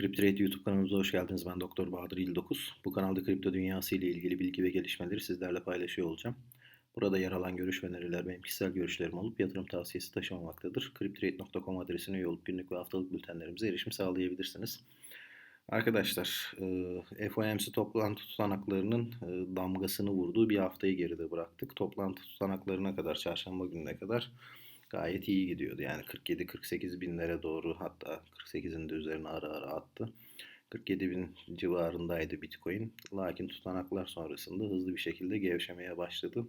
Kriptrade YouTube kanalımıza hoş geldiniz. Ben Doktor Bahadır İldokuz. Bu kanalda kripto dünyası ile ilgili bilgi ve gelişmeleri sizlerle paylaşıyor olacağım. Burada yer alan görüş ve öneriler benim kişisel görüşlerim olup yatırım tavsiyesi taşımamaktadır. Kriptrade.com adresine üye olup günlük ve haftalık bültenlerimize erişim sağlayabilirsiniz. Arkadaşlar, FOMC toplantı tutanaklarının damgasını vurduğu bir haftayı geride bıraktık. Toplantı tutanaklarına kadar, çarşamba gününe kadar gayet iyi gidiyordu. Yani 47-48 binlere doğru hatta 48'in de üzerine ara ara attı. 47 bin civarındaydı Bitcoin. Lakin tutanaklar sonrasında hızlı bir şekilde gevşemeye başladı.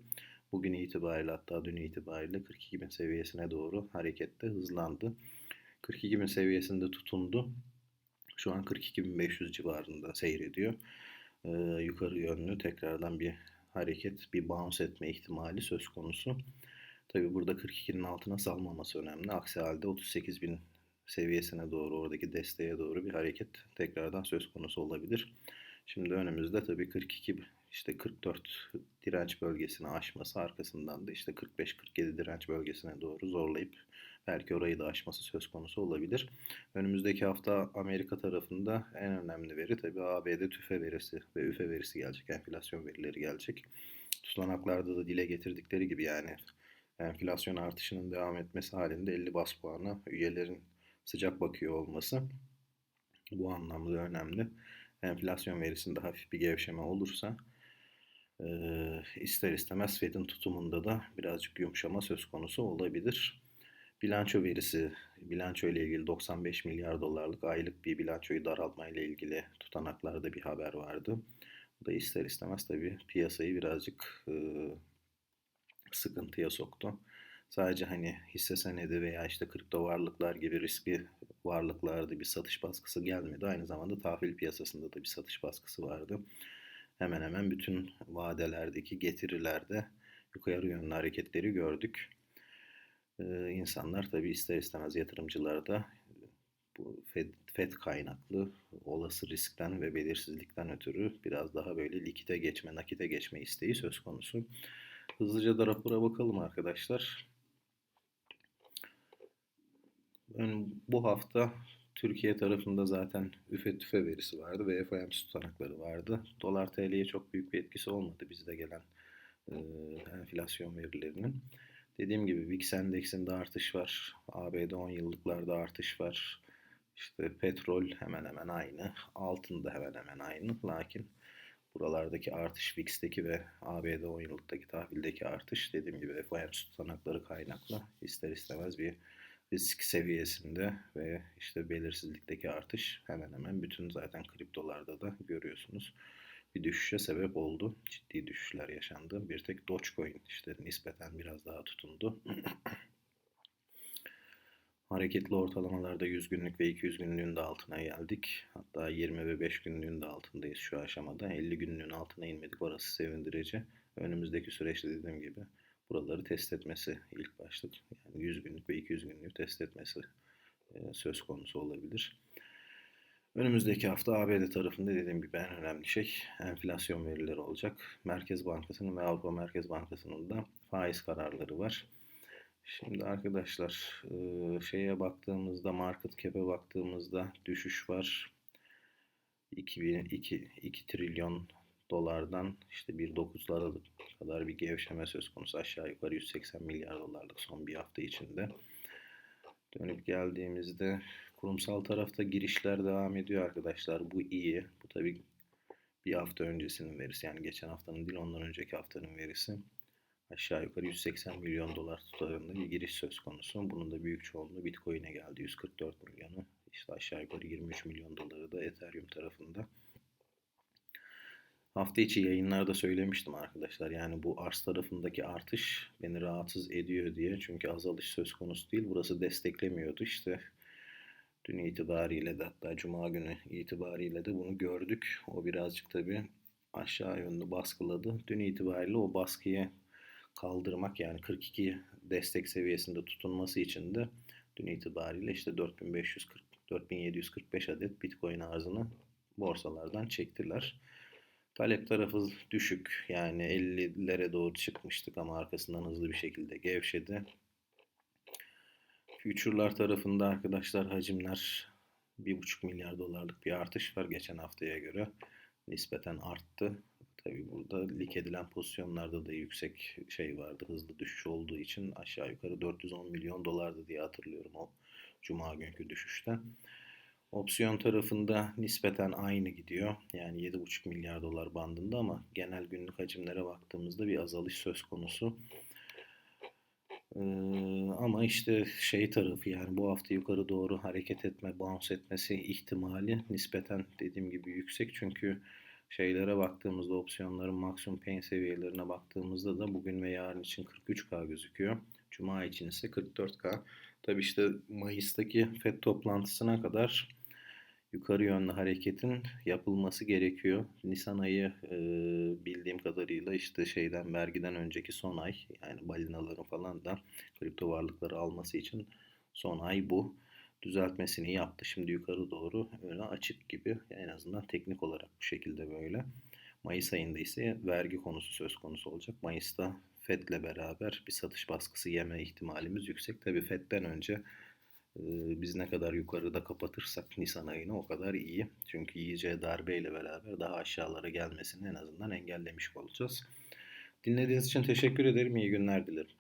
Bugün itibariyle hatta dün itibariyle 42 bin seviyesine doğru harekette hızlandı. 42 bin seviyesinde tutundu. Şu an 42.500 civarında seyrediyor. Ee, yukarı yönlü tekrardan bir hareket, bir bounce etme ihtimali söz konusu. Tabi burada 42'nin altına salmaması önemli. Aksi halde 38 bin seviyesine doğru, oradaki desteğe doğru bir hareket tekrardan söz konusu olabilir. Şimdi önümüzde tabii 42 işte 44 direnç bölgesini aşması arkasından da işte 45-47 direnç bölgesine doğru zorlayıp belki orayı da aşması söz konusu olabilir. Önümüzdeki hafta Amerika tarafında en önemli veri tabii ABD tüfe verisi ve üfe verisi gelecek. Enflasyon verileri gelecek. Tutanaklarda da dile getirdikleri gibi yani enflasyon artışının devam etmesi halinde 50 bas puanı üyelerin sıcak bakıyor olması bu anlamda önemli. Enflasyon verisinde hafif bir gevşeme olursa e, ister istemez Fed'in tutumunda da birazcık yumuşama söz konusu olabilir. Bilanço verisi, bilanço ile ilgili 95 milyar dolarlık aylık bir bilançoyu daraltma ile ilgili tutanaklarda bir haber vardı. Bu da ister istemez tabii piyasayı birazcık e, sıkıntıya soktu. Sadece hani hisse senedi veya işte kripto varlıklar gibi riskli varlıklarda bir satış baskısı gelmedi. Aynı zamanda tahvil piyasasında da bir satış baskısı vardı. Hemen hemen bütün vadelerdeki getirilerde yukarı yönlü hareketleri gördük. Ee, insanlar tabi ister istemez yatırımcılar da bu FED, FED kaynaklı olası riskten ve belirsizlikten ötürü biraz daha böyle likite geçme, nakite geçme isteği söz konusu. Hızlıca da rapora bakalım arkadaşlar. Ön, bu hafta Türkiye tarafında zaten üfe tüfe verisi vardı ve FOMC tutanakları vardı. Dolar TL'ye çok büyük bir etkisi olmadı bizde gelen e, enflasyon verilerinin. Dediğim gibi VIX endeksinde artış var. ABD 10 yıllıklarda artış var. İşte petrol hemen hemen aynı. Altın da hemen hemen aynı. Lakin buralardaki artış VIX'teki ve ABD 10 yıllıktaki tahvildeki artış dediğim gibi FOMC tutanakları kaynaklı ister istemez bir risk seviyesinde ve işte belirsizlikteki artış hemen hemen bütün zaten kriptolarda da görüyorsunuz. Bir düşüşe sebep oldu. Ciddi düşüşler yaşandı. Bir tek Dogecoin işte nispeten biraz daha tutundu. Hareketli ortalamalarda 100 günlük ve 200 günlüğün de altına geldik. Hatta 20 ve 5 günlüğün de altındayız şu aşamada. 50 günlüğün altına inmedik. Orası sevindirici. Önümüzdeki süreçte dediğim gibi buraları test etmesi ilk başlık. Yani 100 günlük ve 200 günlük test etmesi e, söz konusu olabilir. Önümüzdeki hafta ABD tarafında dediğim gibi en önemli şey enflasyon verileri olacak. Merkez Bankası'nın ve Avrupa Merkez Bankası'nın da faiz kararları var. Şimdi arkadaşlar şeye baktığımızda market cap'e baktığımızda düşüş var. 2, 2, 2 trilyon dolardan işte 1.9'lara kadar bir gevşeme söz konusu. Aşağı yukarı 180 milyar dolarlık son bir hafta içinde. Dönüp geldiğimizde kurumsal tarafta girişler devam ediyor arkadaşlar. Bu iyi. Bu tabii bir hafta öncesinin verisi. Yani geçen haftanın değil ondan önceki haftanın verisi. Aşağı yukarı 180 milyon dolar tutarında bir giriş söz konusu. Bunun da büyük çoğunluğu Bitcoin'e geldi. 144 milyonu. İşte aşağı yukarı 23 milyon doları da Ethereum tarafında. Hafta içi yayınlarda söylemiştim arkadaşlar. Yani bu arz tarafındaki artış beni rahatsız ediyor diye. Çünkü azalış söz konusu değil. Burası desteklemiyordu. İşte dün itibariyle de hatta cuma günü itibariyle de bunu gördük. O birazcık tabii aşağı yönlü baskıladı. Dün itibariyle o baskıyı kaldırmak yani 42 destek seviyesinde tutunması için de dün itibariyle işte 4540 4745 adet Bitcoin arzını borsalardan çektiler. Talep tarafı düşük. Yani 50'lere doğru çıkmıştık ama arkasından hızlı bir şekilde gevşedi. Future'lar tarafında arkadaşlar hacimler 1,5 milyar dolarlık bir artış var geçen haftaya göre. Nispeten arttı. Tabii burada lik edilen pozisyonlarda da yüksek şey vardı. Hızlı düşüş olduğu için aşağı yukarı 410 milyon dolardı diye hatırlıyorum o cuma günkü düşüşte. Opsiyon tarafında nispeten aynı gidiyor. Yani 7,5 milyar dolar bandında ama genel günlük hacimlere baktığımızda bir azalış söz konusu. Ee, ama işte şey tarafı yani bu hafta yukarı doğru hareket etme, bounce etmesi ihtimali nispeten dediğim gibi yüksek. Çünkü şeylere baktığımızda opsiyonların maksimum pain seviyelerine baktığımızda da bugün ve yarın için 43K gözüküyor. Cuma için ise 44K. Tabi işte Mayıs'taki FED toplantısına kadar yukarı yönlü hareketin yapılması gerekiyor. Nisan ayı e, bildiğim kadarıyla işte şeyden vergiden önceki son ay yani balinaların falan da kripto varlıkları alması için son ay bu. Düzeltmesini yaptı. Şimdi yukarı doğru öyle açık gibi en azından teknik olarak bu şekilde böyle. Mayıs ayında ise vergi konusu söz konusu olacak. Mayıs'ta FED'le beraber bir satış baskısı yeme ihtimalimiz yüksek. Tabii FED'den önce biz ne kadar yukarıda kapatırsak Nisan ayını o kadar iyi. Çünkü yiyeceği darbeyle beraber daha aşağılara gelmesini en azından engellemiş olacağız. Dinlediğiniz için teşekkür ederim. İyi günler dilerim.